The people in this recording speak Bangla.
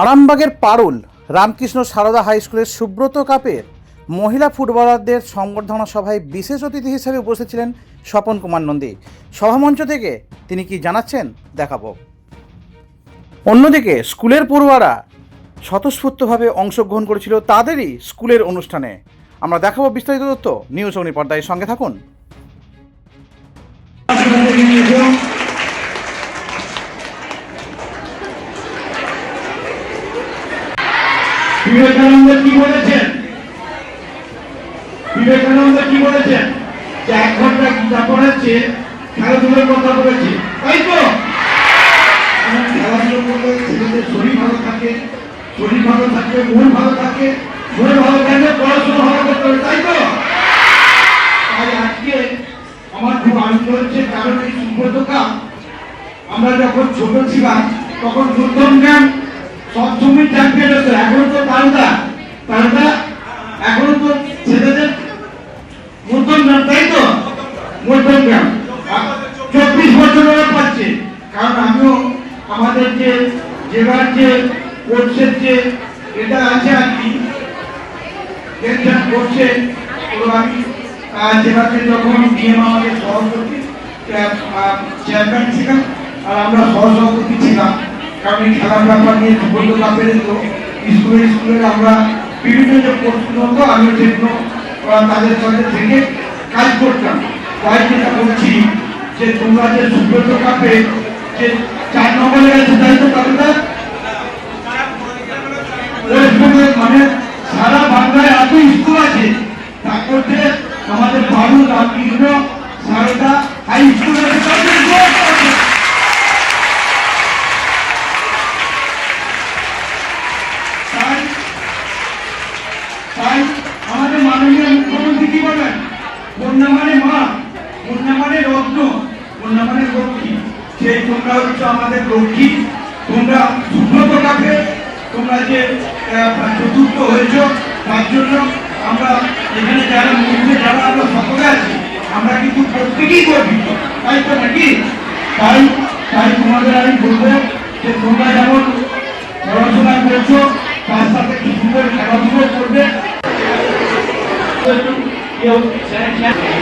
আরামবাগের পারুল, রামকৃষ্ণ সারদা হাই স্কুলের সুব্রত কাপের মহিলা ফুটবলারদের সংবর্ধনা সভায় বিশেষ অতিথি হিসেবে উপস্থিত ছিলেন স্বপন কুমার নন্দী। সভামঞ্চ থেকে তিনি কি জানাচ্ছেন দেখাবো। অন্যদিকে স্কুলের পড়ুয়ারা স্বতঃস্ফূর্তভাবে অংশগ্রহণ করেছিল তাদেরই স্কুলের অনুষ্ঠানে। আমরা দেখাবো বিস্তারিত তথ্য নিউজ অগ্নি পর্দায় সঙ্গে থাকুন। বিবেকানন্দ কি বলেছেন? বিবেকানন্দ কি বলেছেন? যে এক ঘণ্টা গীতা কথা বলেছে। তাই তো? পড়াশোনা ভালো তাই তো? তাই আজকে আমার আমরা যখন ছোট ছিলাম, তখন প্রথম জ্ঞান সবসময় চ্যাম্পিয়ন হতো এখনও তো তালদা তালদা এখনও তো ছেলেদের মধ্যম জ্ঞান তাই তো? মধ্যম জ্ঞান চব্বিশ বছর ওরা পাচ্ছে। কারণ আমিও আমাদের যে জেলার যে কোর্সের যে এটা আছে আর কি টেনশন করছে তো আমি জেলাতে যখন ডিএম আমাদের সভাপতি চেয়ারম্যান ছিলাম, আর আমরা সহসভাপতি ছিলাম। কারণ এই খেলার ব্যাপার নিয়ে তো স্কুলে স্কুলে আমরা বিভিন্ন যে প্রশ্ন হতো আমি সেগুলো তাদের সাথে থেকে কাজ করতাম। তাই যেটা বলছি যে তোমরা যে সুব্রত কাপে, যে চার নম্বরে গেছে তাই তো তাহলে মানে সারা বাংলায় এত স্কুল আছে। তার মধ্যে আমাদের বারু রামকৃষ্ণ সারদা হাই স্কুল আছে তাদের জোর আছে। তাই তাই আমাদের মাননীয় মুখ্যমন্ত্রী কি বলেন কন্যা মানে মা কন্যা মানে রত্ন কন্যা মানে লক্ষ্মী। সেই তোমরা হচ্ছে আমাদের লক্ষ্মী। তোমরা সুব্রত কাকে তোমরা যে চতুর্থ হয়েছ, তার জন্য আমরা এখানে যারা মন্দিরে যারা আমরা সকলে আছি, আমরা কিন্তু প্রত্যেকেই গর্বিত। তাই তো নাকি? তাই তাই তোমাদের আমি বলব যে তোমরা যেমন পড়াশোনা করছ, তার সাথে কি সুন্দর খেলাধুলো করবে। E eu já, já...